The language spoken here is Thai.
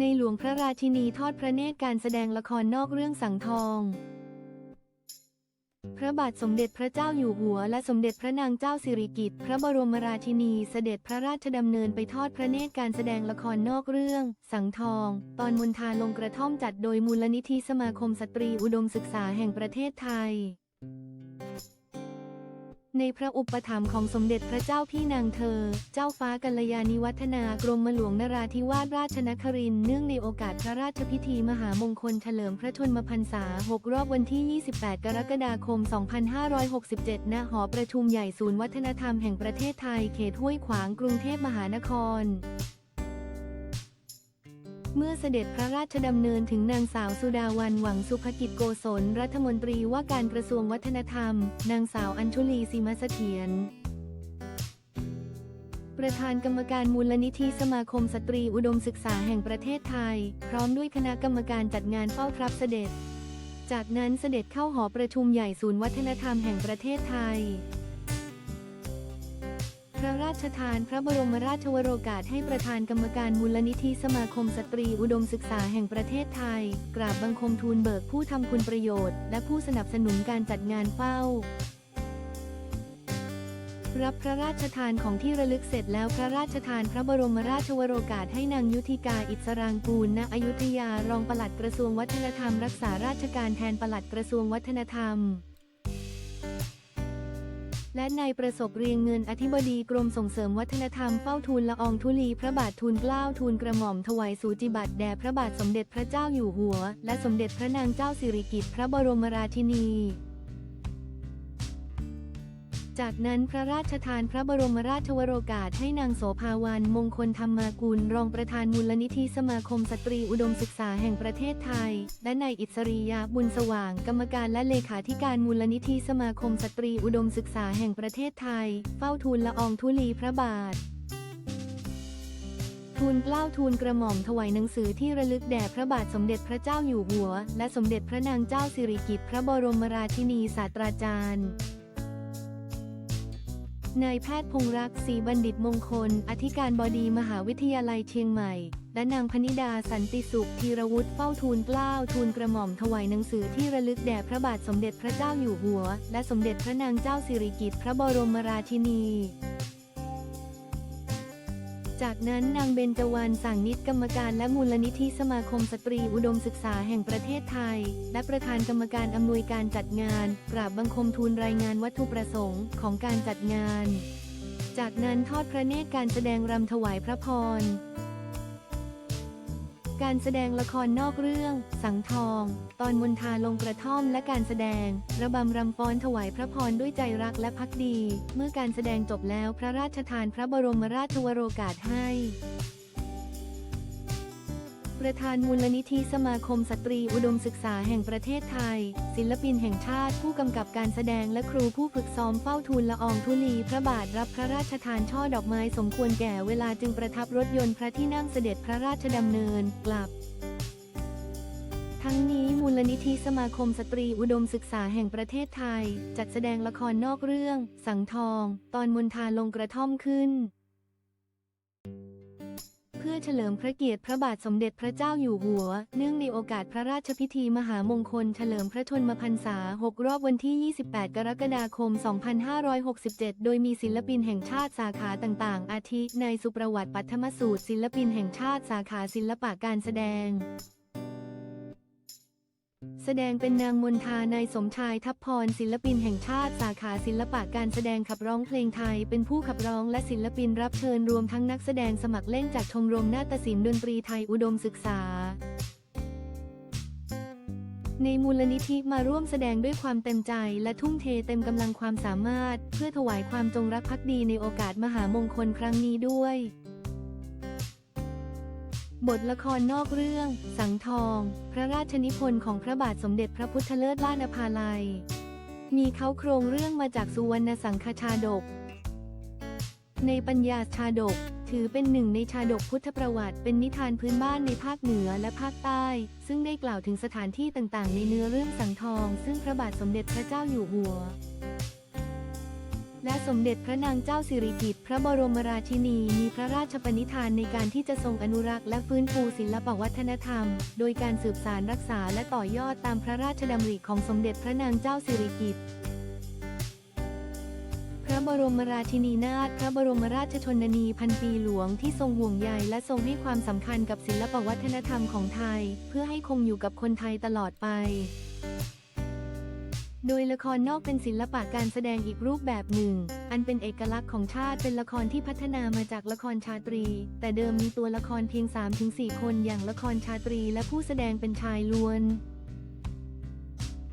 ในหลวงพระราชินีทอดพระเนตรการแสดงละครนอกเรื่องสังทอง พระบาทสมเด็จพระเจ้าอยู่หัว และสมเด็จพระนางเจ้าสิริกิติ์พระบรมราชินีเสด็จพระราชดำเนินไปทอดพระเนตรการแสดงละครนอกเรื่อง สังทอง ตอนมนทาลงกระท่อมจัดโดยมูลนิธิสมาคมสตรีอุดมศึกษาแห่งประเทศไทย ในพระอุปถัมภ์ของสมเด็จพระเจ้าพี่นางเธอ เจ้าฟ้ากัลยาณิวัฒนากรมหลวงนราธิวาสราชนครินเนื่องในโอกาสพระราชพิธีมหามงคลเฉลิมพระชนมพรรษา 6 รอบวันที่ 28 กรกฎาคม 2567 ณ หอประชุมใหญ่ศูนย์วัฒนธรรมแห่งประเทศไทยเขตห้วยขวางกรุงเทพมหานคร เมื่อเสด็จพระราชดำเนินถึงนางสาวสุดาวันหวังสุภกิจโกศลรัฐมนตรีว่าการกระทรวงวัฒนธรรม นางสาวอัญชุลีสิมเสถียรประธานกรรมการมูลนิธิสมาคมสตรีอุดมศึกษาแห่งประเทศไทย พร้อมด้วยคณะกรรมการจัดงานเฝ้ารับเสด็จ จากนั้นเสด็จเข้าหอประชุมใหญ่ศูนย์วัฒนธรรมแห่งประเทศไทย พระราชทานพระบรมราชวโรกาสให้ประธานกรรมการมูลนิธิสมาคมสตรีอุดมศึกษาแห่งประเทศไทย กราบบังคมทูลเบิกผู้ทำคุณประโยชน์ และผู้สนับสนุนการจัดงานเฝ้า รับพระราชทานของที่ระลึกเสร็จแล้วพระราชทานพระบรมราชวโรกาสให้นางยุทธิกาอิสรางกูลณอยุธยารองปลัดกระทรวงวัฒนธรรม รักษาราชการแทนปลัดกระทรวงวัฒนธรรม และนายประสบเรียงเงินอธิบดีกรมส่งเสริมวัฒนธรรมเฝ้าทูลละอองธุลีพระบาททูลเกล้าทูลกระหม่อมถวายสูจิบัตรแด่พระบาทสมเด็จพระเจ้าอยู่หัว และสมเด็จพระนางเจ้าสิริกิติ์พระบรมราชินี จากนั้นพระราชทานพระบรมราชวโรกาสให้นางโสภาวันมงคลธรรมากุล รองประธานมูลนิธิสมาคมสตรีอุดมศึกษาแห่งประเทศไทย และนายอิสริยะบุญสว่าง กรรมการและเลขาธิการมูลนิธิสมาคมสตรีอุดมศึกษาแห่งประเทศไทย เฝ้าทูลละอองธุลีพระบาททูลเกล้าทูลกระหม่อมถวายหนังสือที่ระลึกแด่พระบาทสมเด็จพระเจ้าอยู่หัว และสมเด็จพระนางเจ้าสิริกิติ์พระบรมราชินีศาสตราจารย์ นายแพทย์พงรักษ์ศรีบัณฑิตมงคล อธิการบดีมหาวิทยาลัยเชียงใหม่ และนางพนิดาสันติสุขธีรวุฒิเฝ้าทูลเกล้าทูลกระหม่อมถวายหนังสือที่ระลึกแด่พระบาทสมเด็จพระเจ้าอยู่หัว และสมเด็จพระนางเจ้าสิริกิติ์พระบรมราชินี จากนั้นนางเบญจวรรณสั่งนิตกรรมการและมูลนิธิสมาคมสตรีอุดมศึกษาแห่งประเทศไทย และประธานกรรมการอำนวยการจัดงาน กราบบังคมทูลรายงานวัตถุประสงค์ของการจัดงาน จากนั้นทอดพระเนตรการแสดงรำถวายพระพร การแสดงละครนอกเรื่อง สังทอง ตอนมนทาลงกระท่อมและการแสดง ระบำรำฟ้อนถวายพระพรด้วยใจรักและพักดี เมื่อการแสดงจบแล้วพระราชทานพระบรมราชวโรกาสให้ ประธานมูลนิธิสมาคมสตรีอุดมศึกษาแห่งประเทศไทย ศิลปินแห่งชาติ ผู้กำกับการแสดงและครูผู้ฝึกซ้อมเฝ้าทูลละอองธุลีพระบาทรับพระราชทานช่อดอกไม้สมควรแก่เวลาจึงประทับรถยนต์พระที่นั่งเสด็จพระราชดำเนินกลับ ทั้งนี้มูลนิธิสมาคมสตรีอุดมศึกษาแห่งประเทศไทย จัดแสดงละครนอกเรื่อง สังทอง ตอนมนทาลงกระท่อมขึ้น พื่อเฉลิมพระเกียรติพระบาทสมเด็จพระเจ้าอยู่หัว เนื่องในโอกาสพระราชพิธีมหามงคลเฉลิมพระชนมพรรษา 6 รอบวันที่ 28 กรกฎาคม 2567 โดยมีศิลปินแห่งชาติสาขาต่างๆ อาทินายสุประวัติปัทมสูตรศิลปินแห่งชาติสาขาศิลปะการแสดง แสดงเป็นนางมนทานายสมชายทัพพรศิลปินแห่งชาติสาขาศิลปะการแสดงขับร้องเพลงไทย เป็นผู้ขับร้องและศิลปินรับเชิญรวมทั้งนักแสดงสมัครเล่นจากชมรมนาฏศิลป์ดนตรีไทยอุดมศึกษา ในมูลนิธิมาร่วมแสดงด้วยความเต็มใจและทุ่มเทเต็มกำลังความสามารถ เพื่อถวายความจงรักภักดีในโอกาสมหามงคลครั้งนี้ด้วย บทละครนอกเรื่อง สังทอง พระราชนิพนธ์ของพระบาทสมเด็จพระพุทธเลิศล้านภาลัย มีเขาโครงเรื่องมาจากสุวรรณสังฆชาดก ในปัญญาชาดก ถือเป็นหนึ่งในชาดกพุทธประวัติ เป็นนิทานพื้นบ้านในภาคเหนือและภาคใต้ ซึ่งได้กล่าวถึงสถานที่ต่างๆ ในเนื้อเรื่องสังทอง ซึ่งพระบาทสมเด็จพระเจ้าอยู่หัว และสมเด็จพระนางเจ้าสิริกิติ์พระบรมราชินีมีพระราชปณิธานในการที่จะทรงอนุรักษ์และฟื้นฟูศิลปวัฒนธรรม โดยการสืบสารรักษาและต่อยอดตามพระราชดำริของสมเด็จพระนางเจ้าสิริกิติ์พระบรมราชินีนาถพระบรมราชชนนีพันปีหลวงที่ทรงห่วงใยและทรงให้ความสำคัญกับศิลปวัฒนธรรมของไทย เพื่อให้คงอยู่กับคนไทยตลอดไป โดยละครนอกเป็นศิลปะการแสดงอีกรูปแบบหนึ่ง อันเป็นเอกลักษณ์ของชาติเป็นละครที่พัฒนามาจากละครชาตรี แต่เดิมมีตัวละครเพียง 3-4 คนอย่างละครชาตรีและผู้แสดงเป็นชายล้วน